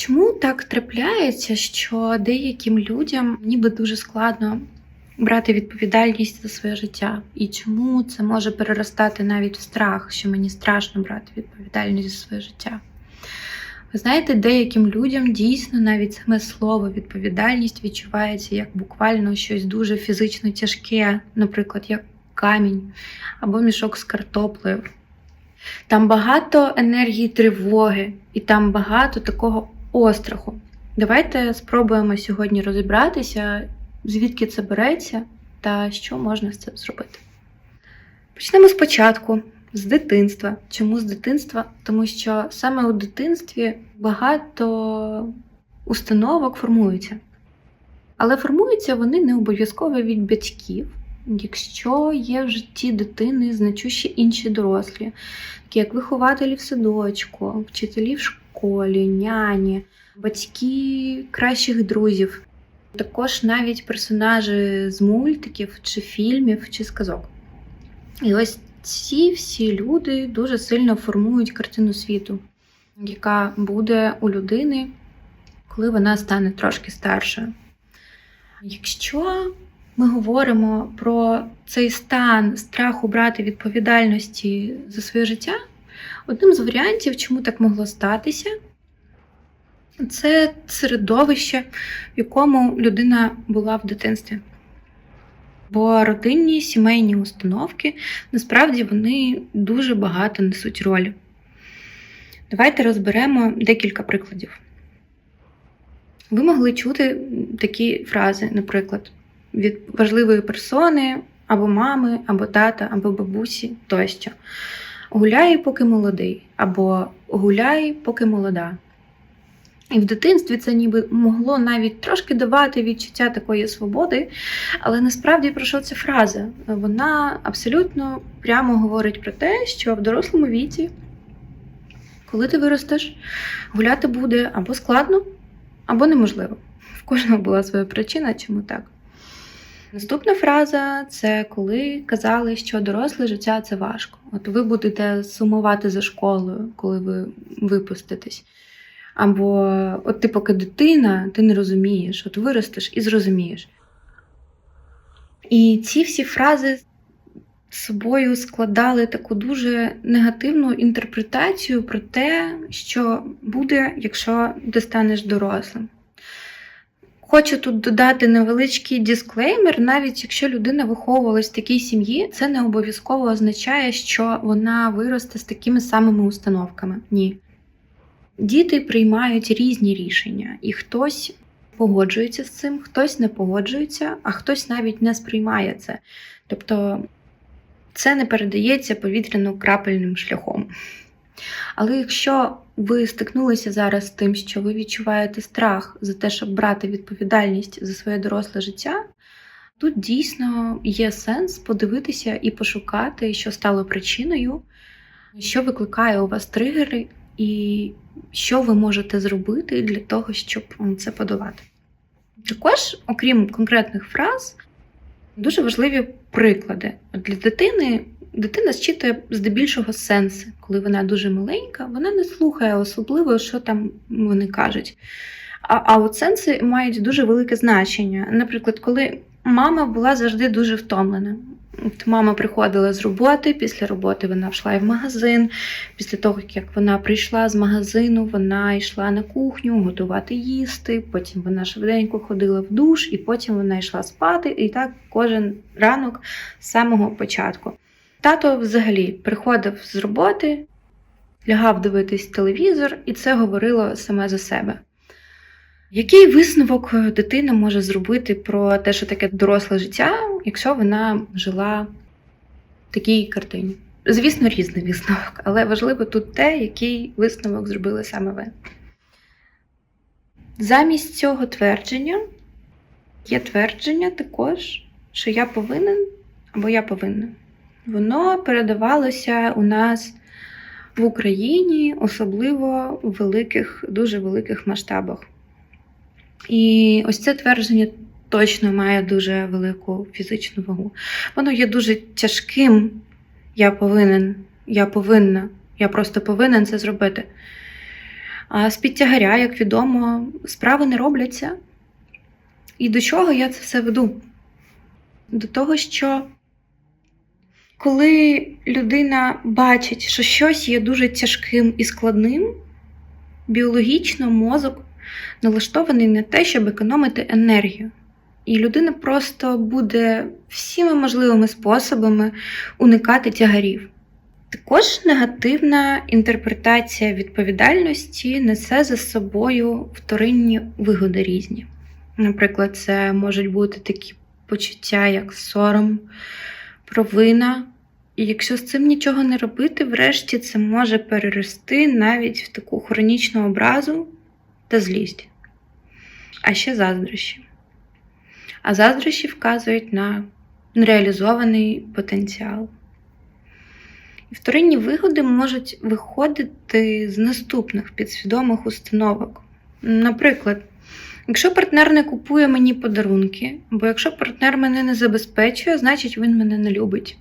Чому так трапляється, що деяким людям ніби дуже складно брати відповідальність за своє життя? І чому це може переростати навіть в страх, що мені страшно брати відповідальність за своє життя? Ви знаєте, деяким людям дійсно навіть саме слово відповідальність відчувається як буквально щось дуже фізично тяжке, наприклад, як камінь або мішок з картоплею. Там багато енергії тривоги, і там багато такого остраху. Давайте спробуємо сьогодні розібратися, звідки це береться та що можна з цим зробити. Почнемо спочатку, з дитинства. Чому з дитинства? Тому що саме у дитинстві багато установок формуються. Але формуються вони не обов'язково від батьків, якщо є в житті дитини значущі інші дорослі, такі як вихователі в садочку, вчителі в школі, няні, батьки кращих друзів, також навіть персонажі з мультиків чи фільмів чи сказок. І ось ці всі люди дуже сильно формують картину світу, яка буде у людини, коли вона стане трошки старшою. Якщо ми говоримо про цей стан страху брати відповідальності за своє життя, одним з варіантів, чому так могло статися, це середовище, в якому людина була в дитинстві. Бо родинні сімейні установки насправді вони дуже багато несуть ролі. Давайте розберемо декілька прикладів. Ви могли чути такі фрази, наприклад, від важливої персони, або мами, або тата, або бабусі тощо. Гуляй, поки молодий, або гуляй, поки молода. І в дитинстві це ніби могло навіть трошки давати відчуття такої свободи, але насправді про що ця фраза? Вона абсолютно прямо говорить про те, що в дорослому віці, коли ти виростеш, гуляти буде або складно, або неможливо. В кожного була своя причина, чому так. Наступна фраза це коли казали, що доросле життя це важко. От ви будете сумувати за школою, коли ви випуститесь. Або от ти поки дитина, ти не розумієш, от виростеш і зрозумієш. І ці всі фрази собою складали таку дуже негативну інтерпретацію про те, що буде, якщо ти станеш дорослим. Хочу тут додати невеличкий дисклеймер, навіть якщо людина виховувалась в такій сім'ї, це не обов'язково означає, що вона виросте з такими самими установками. Ні. Діти приймають різні рішення, і хтось погоджується з цим, хтось не погоджується, а хтось навіть не сприймає це. Тобто це не передається повітряно-крапельним шляхом. Але якщо ви стикнулися зараз з тим, що ви відчуваєте страх за те, щоб брати відповідальність за своє доросле життя, тут дійсно є сенс подивитися і пошукати, що стало причиною, що викликає у вас тригери, і що ви можете зробити для того, щоб це подолати. Також, окрім конкретних фраз, дуже важливі приклади. Для дитини дитина зчитує здебільшого сенси, коли вона дуже маленька, вона не слухає особливо, що там вони кажуть. А, а от сенси мають дуже велике значення. Наприклад, коли мама була завжди дуже втомлена. От Мама приходила з роботи, після роботи вона йшла в магазин. Після того, як вона прийшла з магазину, вона йшла на кухню готувати їсти, потім вона швиденько ходила в душ, і потім вона йшла спати. І так кожен ранок з самого початку. Тато взагалі приходив з роботи, лягав дивитись телевізор, і це говорило саме за себе. Який висновок дитина може зробити про те, що таке доросле життя, якщо вона жила в такій картині? Звісно, різний висновок, але важливо тут те, який висновок зробили саме ви. Замість цього твердження є твердження також, що я повинен або я повинна. Воно передавалося у нас в Україні, особливо в великих, дуже великих масштабах. І ось це твердження точно має дуже велику фізичну вагу. Воно є дуже тяжким. Я повинен, я повинна, я просто повинен це зробити. А з-під тягаря, як відомо, справи не робляться. І до чого я це все веду? До того, що коли людина бачить, що щось є дуже тяжким і складним, біологічно мозок налаштований на те, щоб економити енергію. І людина просто буде всіма можливими способами уникати тягарів. Також негативна інтерпретація відповідальності несе за собою вторинні вигоди різні. Наприклад, це можуть бути такі почуття, як сором, провина. І якщо з цим нічого не робити, врешті це може перерости навіть в таку хронічну образу та злість. А ще заздрощі. А заздрощі вказують на нереалізований потенціал. І вторинні вигоди можуть виходити з наступних підсвідомих установок. Наприклад, якщо партнер не купує мені подарунки, або якщо партнер мене не забезпечує, значить він мене не любить.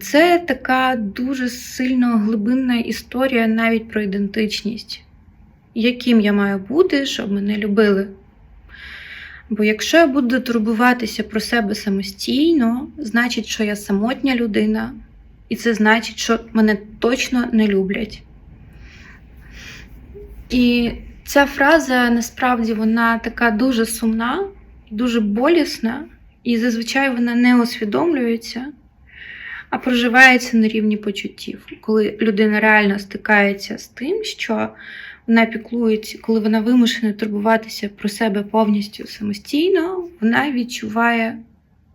Це така дуже сильно глибинна історія навіть про ідентичність, яким я маю бути, щоб мене любили. Бо якщо я буду турбуватися про себе самостійно, значить, що я самотня людина, і це значить, що мене точно не люблять. І ця фраза насправді вона така дуже сумна, дуже болісна, і зазвичай вона не усвідомлюється, а проживається на рівні почуттів, коли людина реально стикається з тим, що вона піклується, коли вона вимушена турбуватися про себе повністю самостійно, вона відчуває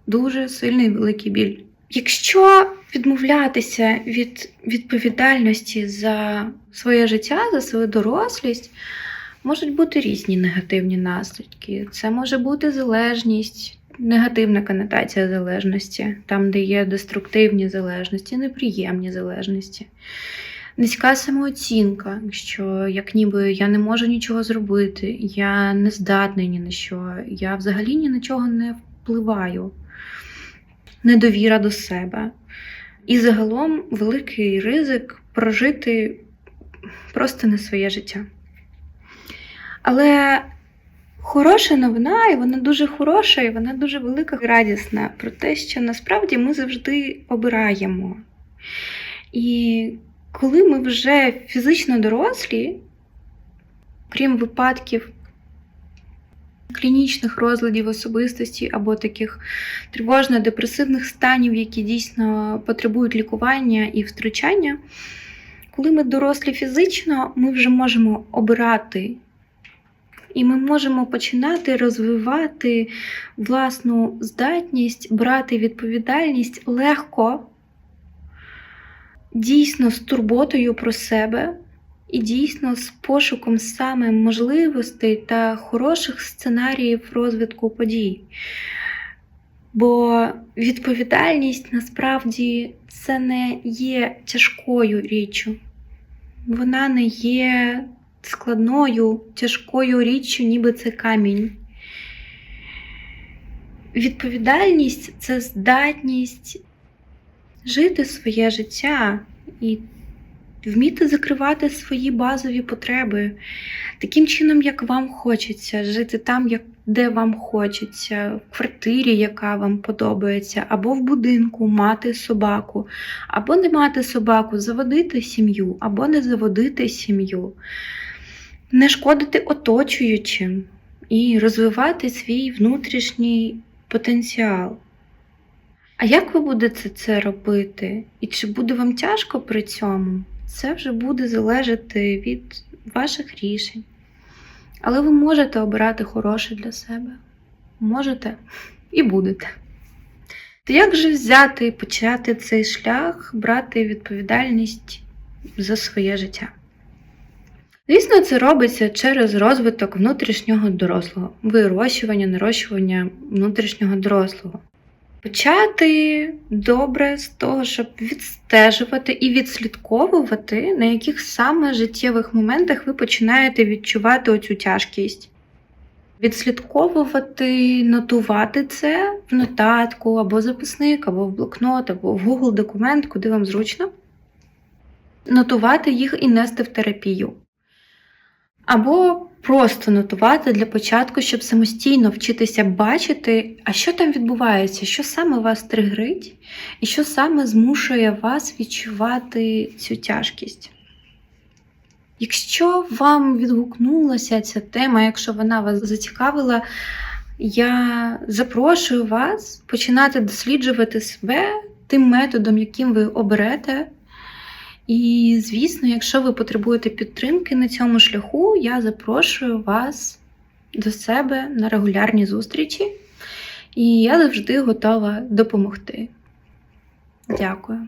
дуже сильний великий біль. Якщо відмовлятися від відповідальності за своє життя, за свою дорослість, можуть бути різні негативні наслідки. Це може бути залежність, негативна конотація залежності, там, де є деструктивні залежності, неприємні залежності. Низька самооцінка, що як ніби я не можу нічого зробити, я не здатний ні на що, я взагалі ні на чого не впливаю, недовіра до себе. І загалом великий ризик прожити просто не своє життя. Але хороша новина, і вона дуже хороша, і вона дуже велика і радісна про те, що насправді ми завжди обираємо. І коли ми вже фізично дорослі, крім випадків клінічних розладів особистості або таких тривожно-депресивних станів, які дійсно потребують лікування і втручання, коли ми дорослі фізично, ми вже можемо обирати. І ми можемо починати розвивати власну здатність, брати відповідальність легко дійсно з турботою про себе і дійсно з пошуком саме можливостей та хороших сценаріїв розвитку подій. Бо відповідальність насправді це не є тяжкою річчю, вона не є складною, тяжкою річчю, ніби це камінь. Відповідальність це здатність жити своє життя і вміти закривати свої базові потреби таким чином, як вам хочеться, жити там, як, де вам хочеться, в квартирі, яка вам подобається, або в будинку мати собаку, або не мати собаку, заводити сім'ю, або не заводити сім'ю, не шкодити оточуючим і розвивати свій внутрішній потенціал. А як ви будете це робити? І чи буде вам тяжко при цьому? Це вже буде залежати від ваших рішень. Але ви можете обирати хороше для себе. Можете і будете. То як же взяти і почати цей шлях, брати відповідальність за своє життя? Звісно, це робиться через розвиток внутрішнього дорослого, вирощування, нарощування внутрішнього дорослого. Почати добре з того, щоб відстежувати і відслідковувати, на яких саме життєвих моментах ви починаєте відчувати оцю тяжкість. Відслідковувати, нотувати це в нотатку, або записник, або в блокнот, або в Google документ, куди вам зручно. Нотувати їх і нести в терапію. Або просто нотувати для початку, щоб самостійно вчитися бачити, а що там відбувається, що саме вас тригрить, і що саме змушує вас відчувати цю тяжкість. Якщо вам відгукнулася ця тема, якщо вона вас зацікавила, я запрошую вас починати досліджувати себе тим методом, яким ви оберете. І, звісно, якщо ви потребуєте підтримки на цьому шляху, я запрошую вас до себе на регулярні зустрічі, і я завжди готова допомогти. Дякую.